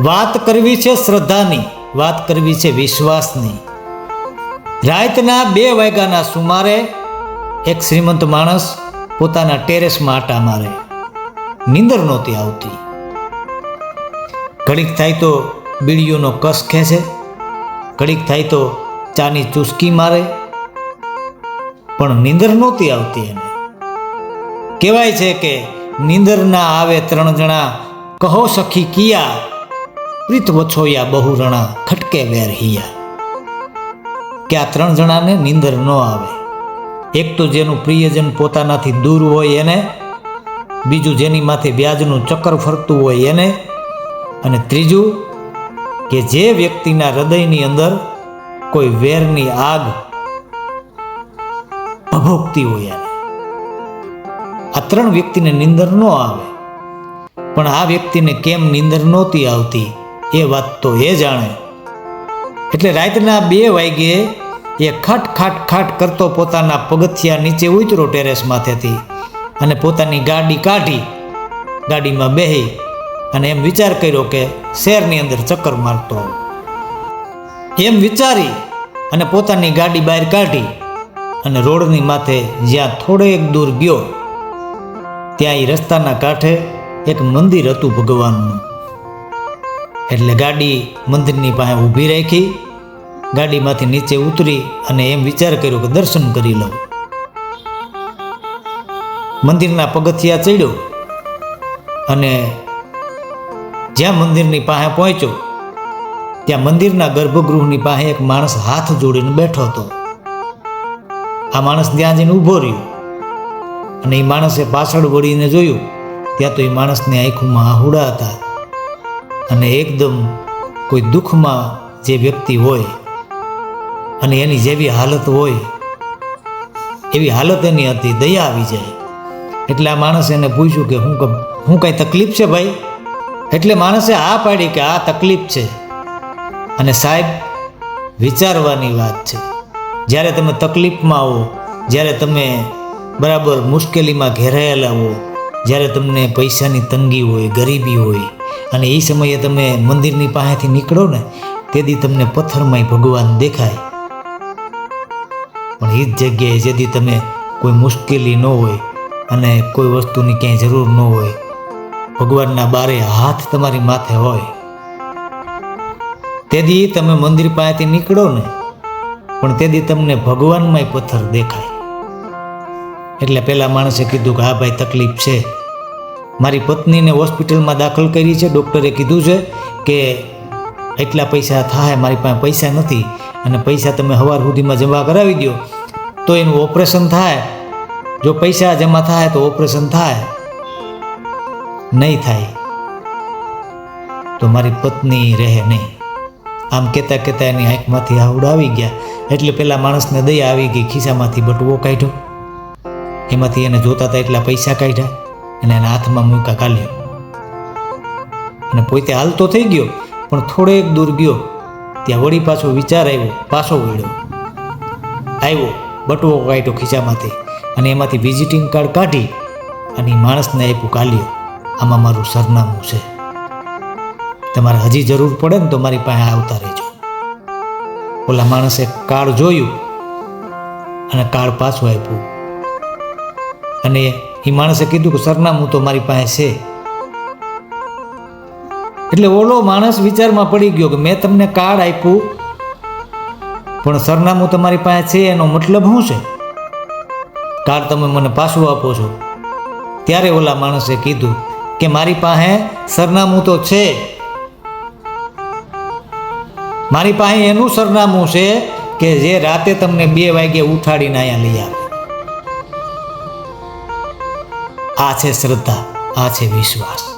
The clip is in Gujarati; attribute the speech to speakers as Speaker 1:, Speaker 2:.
Speaker 1: વાત કરવી છે શ્રદ્ધાની, વાત કરવી છે વિશ્વાસની. રાતના બે વાગ્યાના સુમારે એક શ્રીમંત માણસ પોતાના ટેરેસમાં આટા મારે. નીંદર નહોતી આવતી. ઘડીક થાય તો બીડીઓનો કસ ખેંચે, ઘડીક થાય તો ચાની ચૂસકી મારે. પણ નીંદર નહોતી આવતી એને. કહેવાય છે કે નીંદર ના આવે ત્રણ જણા, કહો સખી, કિયા? પ્રીત વછોયા બહુ રણા ખટકે વેર હિયા. કે આ ત્રણ જણાને નીંદર ન આવે. એક તો જેનું પ્રિયજન પોતાનાથી દૂર હોય એને, બીજું જેની માથે વ્યાજનું ચક્કર ફરતું હોય એને, અને ત્રીજું કે જે વ્યક્તિના હૃદયની અંદર કોઈ વેરની આગ ભભોગતી હોય એને. આ ત્રણ વ્યક્તિને નીંદર ન આવે. પણ આ વ્યક્તિને કેમ નીંદર નહોતી આવતી? એ વાત તો એ જાણે. એટલે રાતના બે વાગ્યે એ ખાટ ખાટ ખાટ કરતો પોતાના પગથિયા નીચે ઉતરો ટેરેસ માથેથી અને પોતાની ગાડી કાઢી, ગાડીમાં બેહી અને એમ વિચાર કર્યો કે શહેરની અંદર ચક્કર મારતો. એમ વિચારી અને પોતાની ગાડી બહાર કાઢી અને રોડની માથે જ્યાં થોડેક દૂર ગયો ત્યાં એ રસ્તાના કાંઠે એક મંદિર હતું ભગવાનનું. એટલે ગાડી મંદિરની પાસે ઊભી રાખી, ગાડીમાંથી નીચે ઉતરી અને એમ વિચાર કર્યો કે દર્શન કરી લઉં. મંદિરના પગથિયા ચડ્યો અને જ્યાં મંદિરની પાસે પહોંચ્યો, ત્યાં મંદિરના ગર્ભગૃહની પાસે એક માણસ હાથ જોડીને બેઠો હતો. આ માણસ ત્યાં જઈને ઊભો રહ્યો અને એ માણસે પાછળ વળીને જોયું, ત્યાં તો એ માણસની આંખોમાં આહુડા હતા. અને એકદમ કોઈ દુઃખમાં જે વ્યક્તિ હોય અને એની જેવી હાલત હોય, એવી હાલત એની હતી, દયા આવી જાય. એટલે આ માણસે એને પૂછ્યું કે હું હું કાંઈ તકલીફ છે ભાઈ? એટલે માણસે આ પાડી કે આ તકલીફ છે. અને સાહેબ, વિચારવાની વાત છે. જ્યારે તમે તકલીફમાં આવો, જ્યારે તમે બરાબર મુશ્કેલીમાં ઘેરાયેલા હો જ્યારે તમને પૈસાની તંગી હોય, ગરીબી હોય, અને એ સમયે તમે મંદિરની પાસેથી નીકળો ને તેથી તમને પથ્થરમાંય ભગવાન દેખાય. પણ એ જ જગ્યાએ જેથી તમે કોઈ મુશ્કેલી ન હોય અને કોઈ વસ્તુની ક્યાંય જરૂર ન હોય, ભગવાનના બારે હાથ તમારી માથે હોય. તેથી તમે મંદિર પાસેથી નીકળો ને, પણ તેથી તમને ભગવાનમાંય પથ્થર દેખાય. એટલે પેલા માણસે કીધું કે, હા ભાઈ, તકલીફ છે. મારી પત્નીને હોસ્પિટલમાં દાખલ કરી છે. ડૉક્ટરે કીધું છે કે, એટલા પૈસા થાય, મારી પાસે પૈસા નથી અને પૈસા તમે સવાર સુધીમાં જમા કરાવી દો તો એનું ઓપરેશન થાય. જો પૈસા જમા થાય તો ઓપરેશન થાય. નહીં થાય. તો મારી પત્ની રહે નહીં. આમ કહેતા કહેતા એની આંખમાંથી આવડ આવી ગયા. એટલે પેલા માણસને દયા આવી ગઈ, ખિસ્સામાંથી બટવો કાઢ્યો. એમાંથી એને જોતા હતા એટલા પૈસા કાઢ્યા અને એના હાથમાં મૂકા કાલ્યો અને પોતે હાલતો થઈ ગયો, પણ થોડેક દૂર ગયો. ત્યાં વળી પાછો વિચાર આવ્યો, પાછો વળ્યો. આવ્યો બટવો કાઢ્યો ખીચામાંથી અને એમાંથી વિઝિટિંગ કાર્ડ કાઢી અને માણસને આપ્યું કાલ્યો આમાં મારું સરનામું છે. તમારે હજી જરૂર પડે ને તો મારી પાસે આવતા રહેજો. ઓલા માણસે કાર્ડ જોયું અને કાર્ડ પાછું આપ્યું. અને એ માણસે કીધું કે સરનામું તો મારી પાસે છે. એટલે ઓલો માણસ વિચારમાં પડી ગયો કે મેં તમને કાર્ડ આપ્યું, પણ સરનામું તમારી પાસે છે, એનો મતલબ શું છે? કાર્ડ તમે મને પાછું આપો છો. ત્યારે ઓલા માણસે કીધું કે મારી પાસે સરનામું તો છે. મારી પાસે એનું સરનામું છે કે જે રાતે તમને બે વાગે ઉઠાડીને અહીંયા લઈ આવે. આ છે શ્રદ્ધા આ છે વિશ્વાસ.